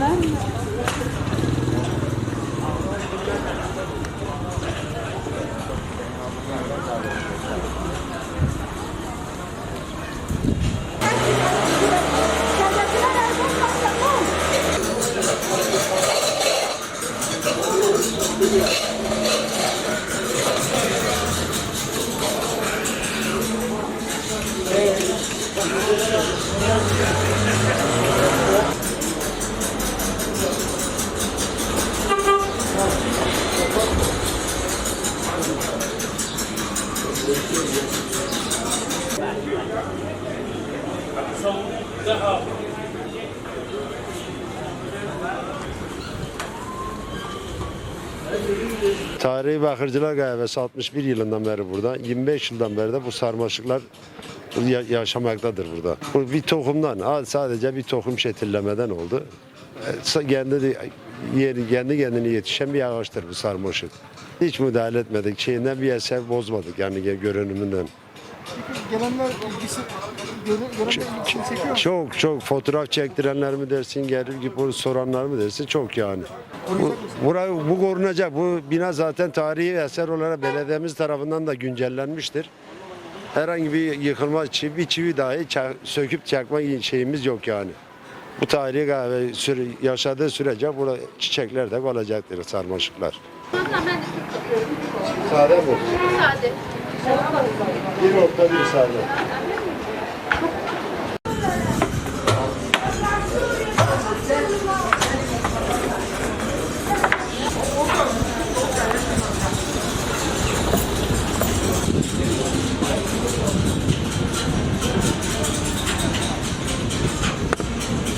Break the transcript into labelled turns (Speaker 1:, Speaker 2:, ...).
Speaker 1: Hemen. Thank you. Daha. Tarihi Bakırcılar Kahvesi 61 yılından beri burada. 25 yıldan beri de bu sarmaşıklar ya- yaşamaktadır burada. Bu bir tohumdan, sadece bir tohum şetillemeden oldu. E, Kendi yeri, kendi kendine yetişen bir ağaçtır bu sarmaşık. Hiç müdahale etmedik. Şeyinden bir eser bozmadık yani görünümünden.
Speaker 2: Gelenler ilgisi, çekiyor mu?
Speaker 1: Çok çok fotoğraf çektirenler mi dersin, gelir gibi bunu soranlar mı dersin çok yani. Bu, burayı, bu korunacak. Bu bina zaten tarihi eser olarak belediyemiz tarafından da güncellenmiştir. Herhangi bir yıkılma, çivi, bir çivi dahi ça- söküp çakma şeyimiz yok yani. Bu tarihi kahve süre, yaşadığı sürece burada çiçekler de kalacaktır, sarmaşıklar. Sade mi?
Speaker 3: Sade.
Speaker 1: Bir nokta bir sade.